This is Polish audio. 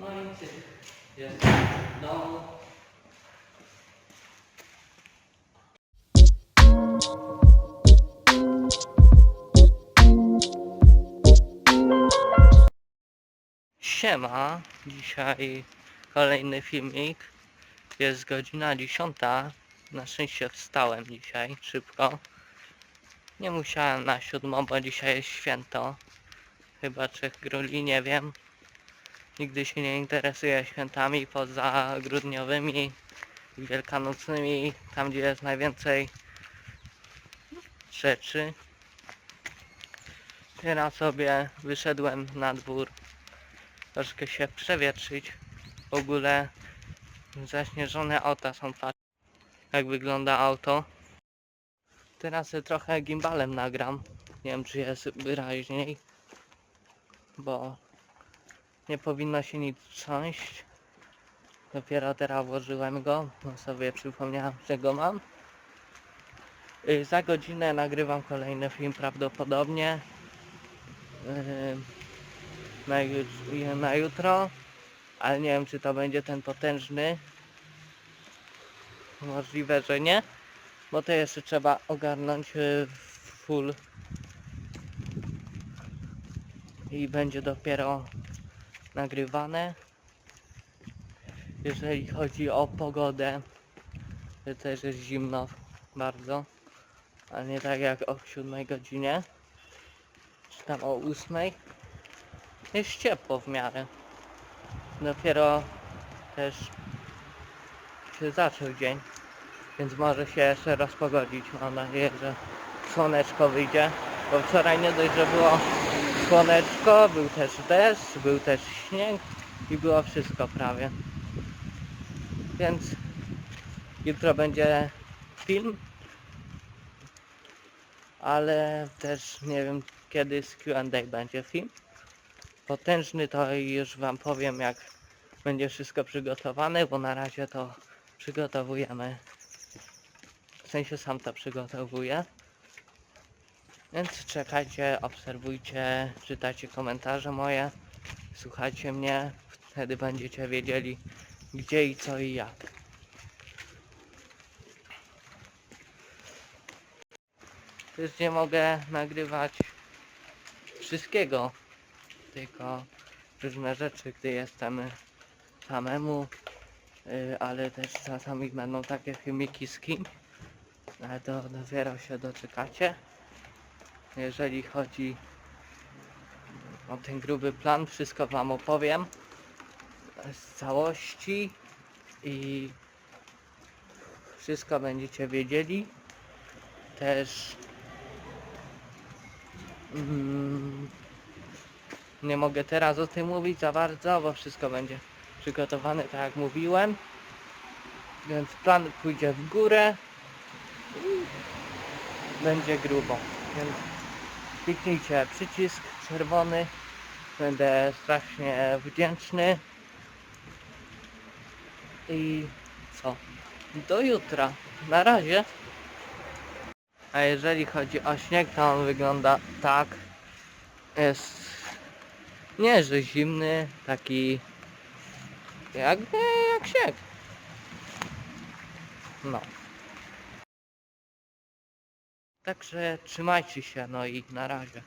No i cyk. Jest w domu. Siema, dzisiaj kolejny filmik. Jest godzina 10. Na szczęście wstałem dzisiaj szybko. Nie musiałem na siódmą, bo dzisiaj jest święto. Chyba Trzech Króli, nie wiem. Nigdy się nie interesuję świętami poza grudniowymi i wielkanocnymi, tam gdzie jest najwięcej rzeczy. Teraz sobie wyszedłem na dwór troszkę się przewietrzyć. W ogóle zaśnieżone auta są patrz jak wygląda auto. Teraz trochę gimbalem nagram. Nie wiem czy jest wyraźniej, bo nie powinno się nic trząść. Dopiero teraz włożyłem go, bo sobie przypomniałem, że go mam. Y, Za godzinę nagrywam kolejny film prawdopodobnie. Yy, na, jut- na jutro, ale nie wiem czy to będzie ten potężny. Możliwe, że nie, bo to jeszcze trzeba ogarnąć y, full i będzie dopiero nagrywane. Jeżeli chodzi o pogodę, to też jest zimno bardzo, ale nie tak jak o 7 godzinie, czy tam o 8 jest ciepło w miarę. Dopiero też się zaczął dzień, więc może się jeszcze rozpogodzić. Mam nadzieję, że słoneczko wyjdzie, bo wczoraj nie dość, że było słoneczko, był też deszcz, był też śnieg i było wszystko prawie. Więc jutro będzie film, ale też nie wiem kiedy z Q&A będzie film potężny, to już Wam powiem jak będzie wszystko przygotowane, bo na razie to przygotowujemy. W sensie sam to przygotowuję. Więc czekajcie, obserwujcie, czytajcie komentarze moje, słuchajcie mnie, wtedy będziecie wiedzieli gdzie i co i jak. Też nie mogę nagrywać wszystkiego tylko różne rzeczy, gdy jestem samemu, y, ale też czasami będą takie filmiki z kim, ale to dopiero się doczekacie. Jeżeli chodzi o ten gruby plan, wszystko Wam opowiem z całości i wszystko będziecie wiedzieli. Też mm, nie mogę teraz o tym mówić za bardzo, bo wszystko będzie przygotowane tak jak mówiłem. Więc plan pójdzie w górę i będzie grubo. Więc kliknijcie przycisk czerwony. Będę strasznie wdzięczny. I co? Do jutra. Na razie. A jeżeli chodzi o śnieg, to on wygląda tak. Jest nie, że zimny, taki jak, jak śnieg. No. Także trzymajcie się, no i na razie.